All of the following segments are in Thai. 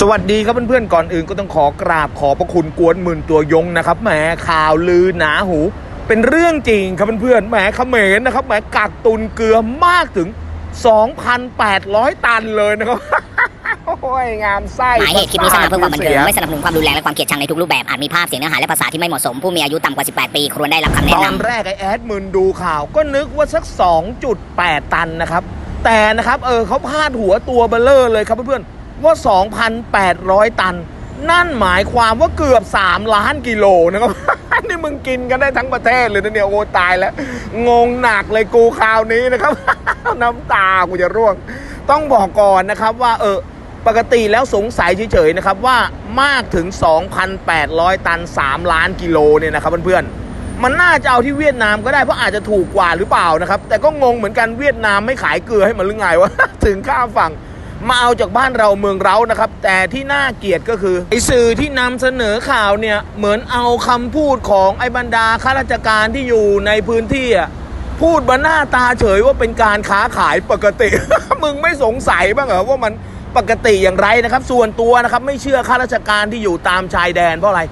สวัสดีครับเพื่อนๆก่อนอื่นก็ต้องขอกราบขอบพระคุณกวนหมื่นตัวยงนะครับแหมข่าวลือหนาหู เป็นเรื่องจริงครับเพื่อนๆแหมเขมรนะครับแหมกักตุนเกลือมากถึง 2,800 ตันเลยนะครับโอ้ยงามไส้หมายเหตุคลิปนี้สร้างมาเพื่อความบันเทิงสียไม่สนับสนุนความรุนแรงและความเกลียดชังในทุกรูปแบบอาจมีภาพเสียงเนื้อหาและภาษาที่ไม่เหมาะสมผู้มีอายุต่ำกว่า 18 ปีควรได้รับคำแนะตนำอนแรกไอแอดมินดูข่าวก็นึกว่าสัก 2.8 ตันนะครับแต่นะครับเออเขาพาดหัวตัวเบลเลอร์เลยครับเพื่อนๆ ว่า 2,800 ตัน นั่นหมายความว่าเกือบ 3 ล้านกิโลนะครับ นี่มึงกินกันได้ทั้งประเทศเลยนะเนี่ยโอ้ตายแล้ว งงหนักเลยกูคราวนี้นะครับ น้ำตากูจะร่วง ต้องบอกก่อนนะครับว่าเออปกติแล้วสงสัยเฉยๆนะครับว่ามากถึง 2,800 ตัน 3 ล้านกิโลเนี่ยนะครับเพื่อนๆ มันน่าจะเอาที่เวียดนามก็ได้เพราะอาจจะถูกกว่าหรือเปล่านะครับ แต่ก็งงเหมือนกันเวียดนามไม่ขายเกลือให้มันหรือไงวะ ถึงข้ามฝั่ง มาเอาจากบ้านเราเมืองเรานะครับ แต่ที่น่าเกลียดก็คือไอสื่อที่นำเสนอข่าวเนี่ยเหมือนเอาคำพูดของไอบรรดาข้าราชการที่อยู่ในพื้นที่อะพูดมาหน้าตาเฉยว่าเป็นการค้าขายปกติ มึงไม่สงสัยบ้างเหรอว่ามันปกติอย่างไรนะครับ ส่วนตัวนะครับไม่เชื่อข้าราชการที่อยู่ตามชายแดนเพราะอะไร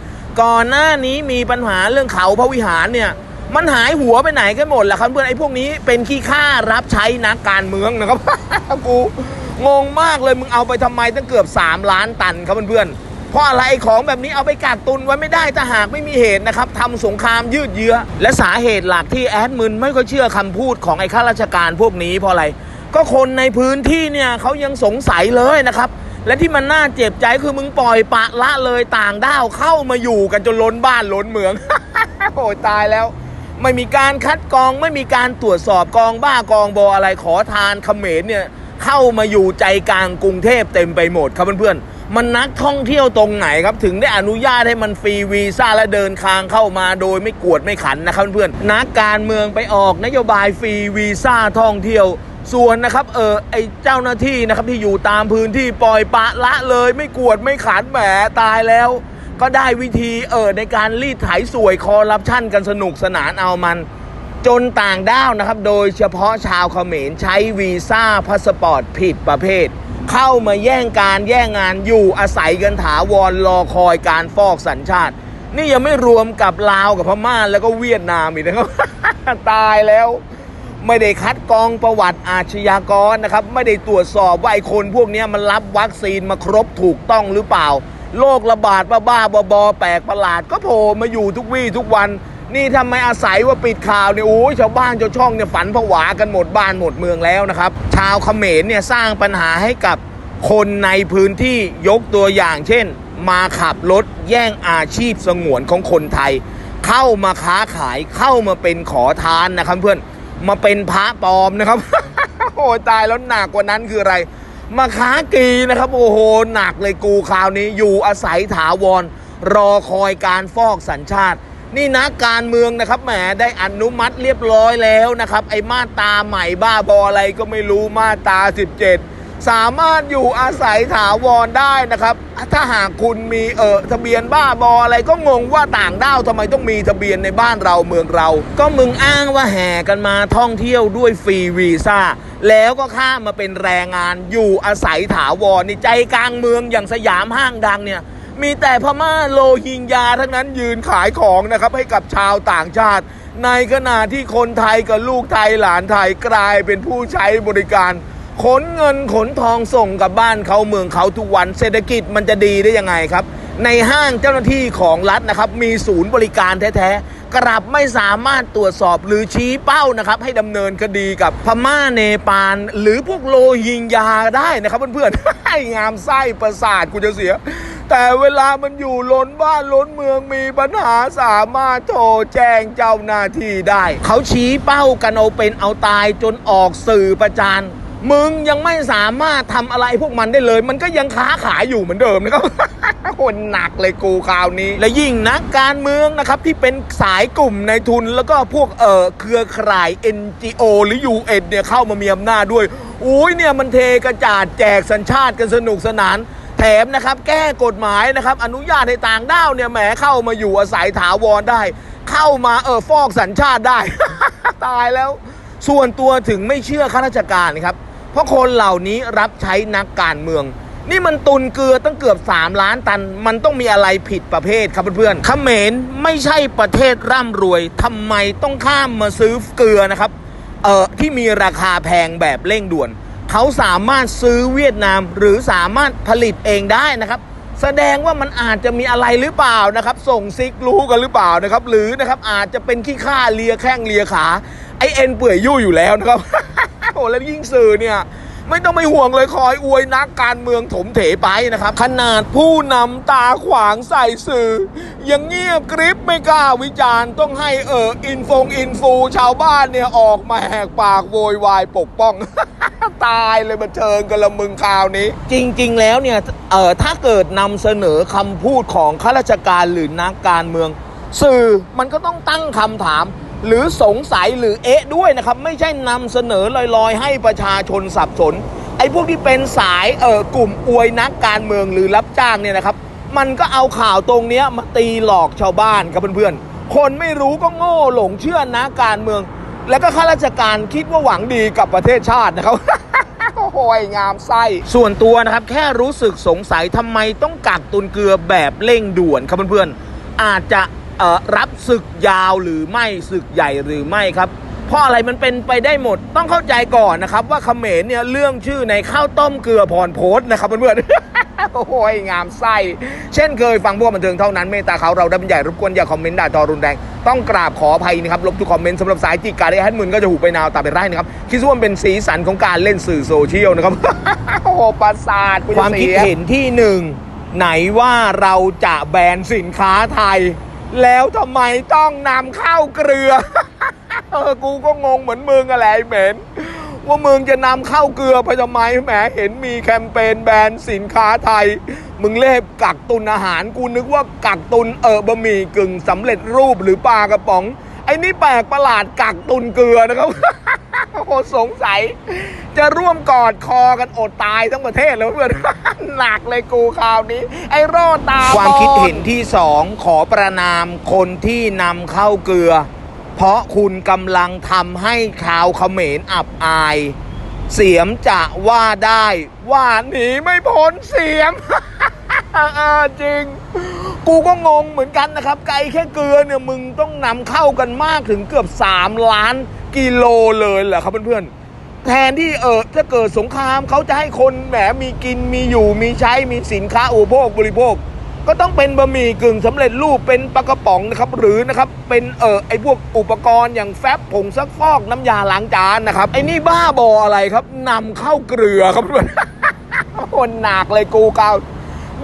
ก่อนหน้านี้มีปัญหาเรื่องเขาพระวิหารเนี่ยมันหายหัวไปไหนกันหมดล่ะครับเพื่อนไอ้พวกนี้เป็นขี้ข้ารับใช้นักการเมืองนะครับกู งงมากเลยมึงเอาไปทำไมตั้งเกือบ 3 ล้านตันครับเพื่อนๆเพราะอะไรของแบบนี้เอาไปกักตุนไว้ไม่ได้ถ้าหากไม่มีเหตุนะครับทำสงครามยืดเยื้อ และสาเหตุหลักที่แอดมินไม่ค่อยเชื่อคำพูดของไอ้ข้าราชการพวกนี้เพราะอะไร ก็คนในพื้นที่เนี่ยเขายังสงสัยเลยนะครับ และที่มันน่าเจ็บใจคือมึงปล่อยปะละเลยต่างด้าวเข้ามาอยู่กันจนล้นบ้านล้นเมืองโอ้ยตายแล้วไม่มีการคัดกรองไม่มีการตรวจสอบกองบ้ากองบออะไรขอทานเขมรเนี่ย เข้ามาอยู่ใจกลางกรุงเทพเต็มไปหมดครับเพื่อนๆ มันนักท่องเที่ยวตรงไหนครับ ถึงได้อนุญาตให้มันฟรีวีซ่าและเดินทางเข้ามาโดยไม่กวดไม่ขันนะครับเพื่อนๆนักการเมืองไปออกนโยบายฟรีวีซ่าท่องเที่ยวส่วนนะครับเออไอเจ้าหน้าที่นะครับที่อยู่ตามพื้นที่ปล่อยปะละเลยไม่กวดไม่ขันแหมตายแล้ว ก็ได้วิธีเออในการรีดไถสวยคอร์รัปชันกันสนุกสนานเอามัน จนต่างด้าวนะครับ โดยเฉพาะชาวเขมรใช้วีซ่าพาสปอร์ตผิดประเภท เข้ามาแย่งการแย่งงานอยู่อาศัยกันถาวรรอคอยการฟอกสัญชาติ นี่ยังไม่รวมกับลาวกับพม่าแล้วก็เวียดนามอีกนะครับ ตายแล้ว ไม่ได้คัดกรองประวัติอาชญากรนะครับ ไม่ได้ตรวจสอบว่าไอ้คนพวกนี้มันรับวัคซีนมาครบถูกต้องหรือเปล่าโรคระบาดบ้าๆบอๆแปลกประหลาดก็โผล่มาอยู่ทุกวี่ทุกวัน นี่ทำไมอาศัยว่าปิดข่าวเนี่ยโอ้ยชาวบ้านชาวช่องเนี่ยฝันผวากันหมดบ้านหมดเมืองแล้วนะครับ ชาวเขมรเนี่ยสร้างปัญหาให้กับคนในพื้นที่ยกตัวอย่าง เช่น มาขับรถแย่งอาชีพสงวนของคนไทย เข้ามาค้าขายเข้ามาเป็นขอทานนะครับเพื่อนมาเป็นพระปลอมนะครับโอ้ตายแล้วหนักกว่านั้นคืออะไร มาค้ากีนะครับ โอ้โหหนักเลยกูคราวนี้อยู่อาศัยถาวร รอคอยการฟอกสัญชาติ นี่นัการเมืองนะครับแหมได้อนุมัติเรียบร้อยแล้วนะครับ ไอ้มาตาใหม่บ้าบออะไรก็ไม่รู้มาตา 17 สามารถอยู่อาศัยถาวรได้นะครับ ถ้าหากคุณมีเออทะเบียนบ้าบออะไรก็งงว่าต่างด้าวทำไมต้องมีทะเบียนในบ้านเราเมืองเรา ก็มึงอ้างว่าแห่กันมาท่องเที่ยวด้วยฟรีวีซ่าแล้วก็ข้ามมาเป็นแรงงานอยู่อาศัยถาวรในใจกลางเมืองอย่างสยามห้างดังเนี่ย มีแต่พม่าโลฮิงญาทั้งนั้นยืนขายของนะครับให้กับชาวต่างชาติ ในขณะที่คนไทยกับลูกไทยหลานไทยกลายเป็นผู้ใช้บริการ ขนเงินขนทองส่งกับบ้านเขาเมืองเขาทุกวันเศรษฐกิจมันจะดีได้ยังไงครับ ในห้างเจ้าหน้าที่ของรัฐนะครับ มีศูนย์บริการแท้ๆกลับไม่สามารถตรวจสอบหรือชี้เป้านะครับ ให้ดำเนินคดีกับพม่าเนปาลหรือพวกโลฮิงญาได้นะครับเพื่อนๆให้งามไส้ประสาทกูจะเสีย แต่เวลามันอยู่ล้นบ้านล้นเมืองมีปัญหาสามารถโทรแจ้งเจ้าหน้าที่ได้ เขาชี้เป้ากันเอาเป็นเอาตายจนออกสื่อประจานมึงยังไม่สามารถทำอะไรพวกมันได้เลย มันก็ยังค้าขายอยู่เหมือนเดิมนะครับคนหนักเลยกูคราวนี้ และยิ่งนักการเมืองนะครับที่เป็นสายกลุ่มในทุนแล้วก็พวกเออเครือข่าย NGO หรือ UN เนี่ยเข้ามามีอำนาจด้วยอุ้ยเนี่ยมันเทกระจาดแจกสัญชาติกันสนุกสนาน แถมนะครับแก้กฎหมายนะครับอนุญาตให้ต่างด้าวเนี่ยแหมเข้ามาอยู่อาศัยถาวรได้ เข้ามาเออฟอกสัญชาติได้ ตายแล้ว ส่วนตัวถึงไม่เชื่อข้าราชการครับ เพราะคนเหล่านี้รับใช้นักการเมือง นี่มันตุนเกลือตั้งเกือบ 3 ล้านตัน มันต้องมีอะไรผิดประเภทครับเพื่อนๆเขมรไม่ใช่ประเทศร่ำรวยทำไมต้องข้ามมาซื้อเกลือนะครับเอ่อที่มีราคาแพงแบบเร่งด่วน เขาสามารถซื้อเวียดนามหรือสามารถผลิตเองได้นะครับ แสดงว่ามันอาจจะมีอะไรหรือเปล่านะครับ ส่งซิกรู้กันหรือเปล่านะครับ หรือนะครับอาจจะเป็นขี้ข้าเลียแข้งเลียขาไอเอ็นเปื่อยยุ่ยอยู่แล้วนะครับโอ้แล้วยิ่งสื่อเนี่ยไม่ต้องไปห่วงเลยคอยอวยนักการเมืองถมเถไปนะครับ ขนาดผู้นำตาขวางใส่สื่อ ยังเงียบกริบไม่กล้าวิจารณ์ต้องให้เอออินฟงอินฟูชาวบ้านเนี่ยออกมาแหกปากโวยวายปกป้อง ตายเลยบันเทิงกันละมึงคราวนี้ จริง ๆ แล้วเนี่ยเออถ้าเกิดนำเสนอคำพูดของข้าราชการหรือนักการเมือง สื่อมันก็ต้องตั้งคำถาม หรือสงสัยหรือเอ๊ะด้วยนะครับ ไม่ใช่นำเสนอลอยๆ ให้ประชาชนสับสน ไอ้พวกที่เป็นสายเออกลุ่มอวยนักการเมืองหรือรับจ้างเนี่ยนะครับ มันก็เอาข่าวตรงเนี้ยมาตีหลอกชาวบ้านครับเพื่อนๆ คนไม่รู้ก็โง่หลงเชื่อนักการเมือง แล้วก็ข้าราชการคิดว่าหวังดีกับประเทศชาตินะครับ โอ้โหงามไส้ส่วนตัวนะครับ แค่รู้สึกสงสัยทำไมต้องกักตุนเกลือแบบเร่งด่วนครับเพื่อนๆอาจจะรับศึกยาวหรือไม่ศึกใหญ่หรือไม่ครับ เพราะอะไรมันเป็นไปได้หมดต้องเข้าใจก่อนนะครับ ว่าเขมรเนี่ยเรื่องชื่อในข้าวต้มเกลือพรโพสนะครับเพื่อนๆ โอ้โหงามไส้ เช่นเคยฟังพวกบันเทิงเท่านั้นเมตตาเขาเราได้บรรยายรบกวนอย่าคอมเมนต์ด่าทอรุนแรง ต้องกราบขออภัยนะครับลบทุกคอมเมนต์สำหรับสายจิกการได้ให้หมื่นก็จะหูไปนาวตาไปไร่นะครับคิดว่ามันเป็นสีสันของการเล่นสื่อโซเชียลนะครับโอ้โหประสาทความคิดเห็นที่หนึ่งไหนว่าเราจะแบนสินค้าไทย แล้วทำไมต้องนำเข้าเกลือเออกูก็งงเหมือนมึงอะไรเหม็น ว่ามึงจะนำเข้าเกลือไปทำไมแหมเห็นมีแคมเปญแบนด์สินค้าไทย มึงเล่บกักตุนอาหารกูนึกว่ากักตุนเออบะหมี่กึ่งสำเร็จรูปหรือปลากระป๋อง ไอ้นี่แปลกประหลาดกักตุนเกลือนะครับโอ้สงสัย จะร่วมกอดคอกันอดตายทั้งประเทศแล้วเพื่อนหนักเลยกูคราวนี้ ไอ้รอดตาความคิดเห็นที่สองขอประนามคนที่นำเข้าเกลือ เพราะคุณกำลังทำให้ชาวเขมรอับอาย เสียมจะว่าได้ว่าหนีไม่พ้นเสียมจริง กูก็งงเหมือนกันนะครับ ไก่แค่เกลือเนี่ยมึงต้องนำเข้ากันมากถึงเกือบ 3 ล้านกิโลเลยเหรอครับเพื่อนๆ แทนที่เออถ้าเกิดสงครามเขาจะให้คนแหมมีกินมีอยู่มีใช้มีสินค้าอุปโภคบริโภค ก็ต้องเป็นบะหมี่กึ่งสำเร็จรูปเป็นปลากระป๋องนะครับหรือนะครับเป็นเออไอพวกอุปกรณ์อย่างแฟบผงซักฟอกน้ำยาล้างจานนะครับไอนี่บ้าบออะไรครับนำเข้าเกลือครับเพื่อนคนหนักเลยกูเกา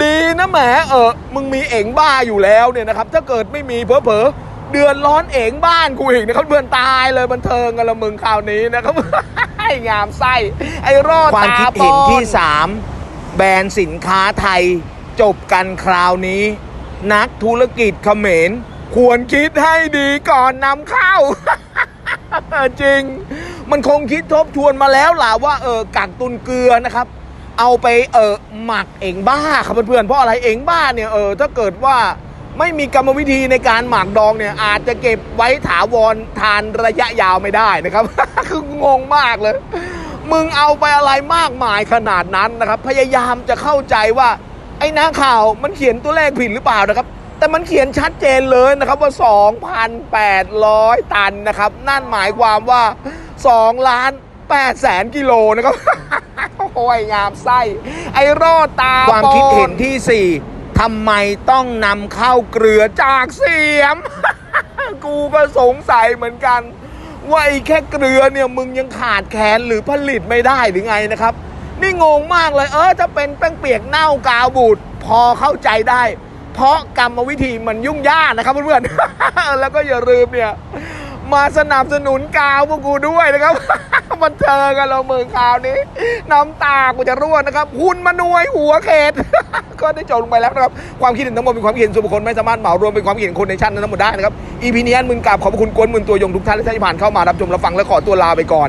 ดีนะแหมเออมึงมีเอ๋งบ้าอยู่แล้วเนี่ยนะครับ ถ้าเกิดไม่มีเพอเพอเดือดร้อนเอ๋งบ้านกูอีกนะครับเพื่อนตายเลยบันเทิงกันละมึงคราวนี้นะครับไอ้งามไส้ไอ้รอดความคิดเห็นที่ดสามแบรนด์สินค้าไทย จบกันคราวนี้ นักธุรกิจเขมร ควรคิดให้ดีก่อนนำเข้า จริง มันคงคิดทบทวนมาแล้วล่ะว่าเออกักตุนเกลือนะครับ เอาไปเออหมักเองบ้าครับเพื่อนๆเพราะอะไรเองบ้าเนี่ยเออถ้าเกิดว่าไม่มีกรรมวิธีในการหมักดองเนี่ย อาจจะเก็บไว้ถาวรทานระยะยาวไม่ได้นะครับ คืองงมากเลย มึงเอาไปอะไรมากมายขนาดนั้นนะครับ พยายามจะเข้าใจว่า ไอ้หน้าข่าวมันเขียนตัวเลขผิดหรือเปล่านะครับ แต่มันเขียนชัดเจนเลยนะครับว่า 2,800 ตันนะครับ นั่นหมายความว่า 2 ล้าน8แสนกิโลนะครับโอ้ยงามไส้ ไอ้รอดตาความคิดเห็นที่สี่ทำไมต้องนำเข้าเกลือจากเสียม กูก็สงสัยเหมือนกัน ว่าไอ้แค่เกลือเนี่ยมึงยังขาดแคลนหรือผลิตไม่ได้หรือไงนะครับ นี่งงมากเลย เออถ้าเป็นแป้งเปียกเน่ากาวบูดพอเข้าใจได้ เพราะกรรมวิธีมันยุ่งยากนะครับเพื่อนๆ แล้วก็อย่าลืมเนี่ย มาสนับสนุนกาวพวกกูด้วยนะครับ มันเจอกันเราเมืองคราวนี้น้ำตากูจะร่วงนะครับหุ่นมานวยหัวเขตก็ได้จบลงไปแล้วนะครับ ความคิดเห็นทั้งหมดเป็นความคิดเห็นส่วนบุคคลไม่สามารถเหมารวมเป็นความคิดเห็นคนในชั้นนั้นทั้งหมดได้นะครับอีพีนี้มึงกราบขอบพระคุณกวนมึงตัวยงทุกท่านที่ผ่านเข้ามารับชมรับฟังและขอตัวลาไปก่อน